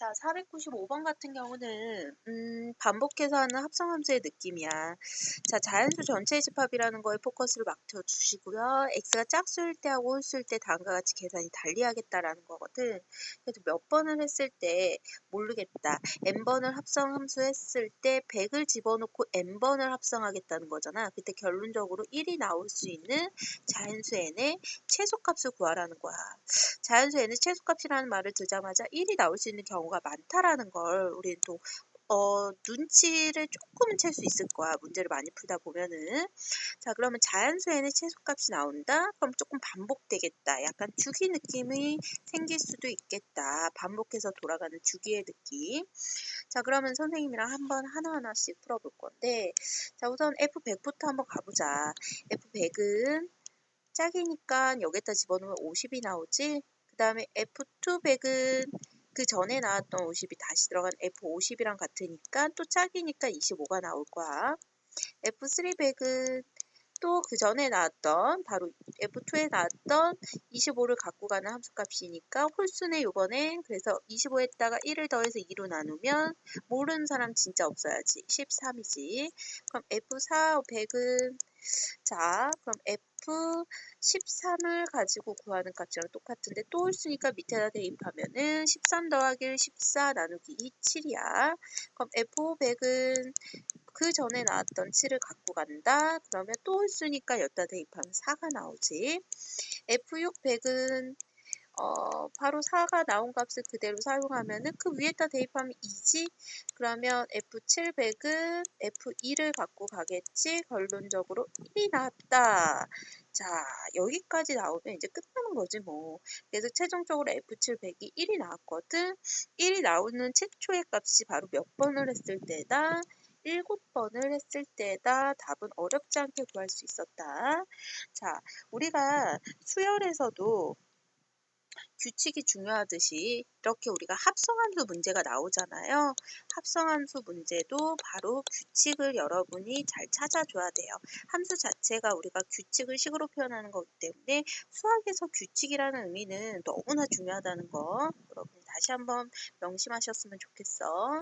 자, 495번 같은 경우는 음, 반복해서 하는 합성함수의 느낌이야. 자, 자연수 전체의 집합이라는 거에 포커스를 맞춰 주시고요. x가 짝수일 때하고 홀수일 때 다음과 같이 계산이 달리하겠다라는 거거든. 그래서 몇 번을 했을 때 모르겠다. n번을 합성함수 했을 때 100을 집어넣고 n번을 합성하겠다는 거잖아. 그때 결론적으로 1이 나올 수 있는 자연수 n의 최소값을 구하라는 거야. 자연수 n의 최소값이라는 말을 듣자마자 1이 나올 수 있는 경우 가 많다라는 걸 우리는 또 어, 눈치를 조금은 챌 수 있을 거야. 문제를 많이 풀다 보면은. 자, 그러면 자연수에는 최소값이 나온다? 그럼 조금 반복되겠다. 약간 주기 느낌이 생길 수도 있겠다. 반복해서 돌아가는 주기의 느낌. 자, 그러면 선생님이랑 한번 하나하나씩 풀어볼 건데, 자, 우선 F100부터 한번 가보자. F100은 짝이니까 여기다 집어넣으면 50이 나오지? 그 다음에 F200은 그 전에 나왔던 50이 다시 들어간 F50이랑 같으니까 또 짝이니까 25가 나올 거야. F300은 또 그 전에 나왔던 바로 F2에 나왔던 25를 갖고 가는 함수값이니까 홀수네 요번엔 그래서 25에다가 1을 더해서 2로 나누면 모르는 사람 진짜 없어야지. 13이지. 그럼 F4, 100은 자 그럼 F 13을 가지고 구하는 값이랑 똑같은데 또 홀수니까 밑에다 대입하면은 13 더하기 1 14 나누기 7이야. 그럼 F500은 그 전에 나왔던 7을 갖고 간다. 그러면 또 홀수니까 여기다 대입하면 4가 나오지. F600은 어, 바로 4가 나온 값을 그대로 사용하면은 그 위에다 대입하면 2지? 그러면 F700은 F2를 갖고 가겠지? 결론적으로 1이 나왔다. 자, 여기까지 나오면 이제 끝나는 거지 뭐. 그래서 최종적으로 F700이 1이 나왔거든. 1이 나오는 최초의 값이 바로 몇 번을 했을 때다. 7번을 했을 때다 답은 어렵지 않게 구할 수 있었다. 자, 우리가 수열에서도 규칙이 중요하듯이 이렇게 우리가 합성함수 문제가 나오잖아요. 합성함수 문제도 바로 규칙을 여러분이 잘 찾아줘야 돼요. 함수 자체가 우리가 규칙을 식으로 표현하는 거기 때문에 수학에서 규칙이라는 의미는 너무나 중요하다는 거 여러분 다시 한번 명심하셨으면 좋겠어.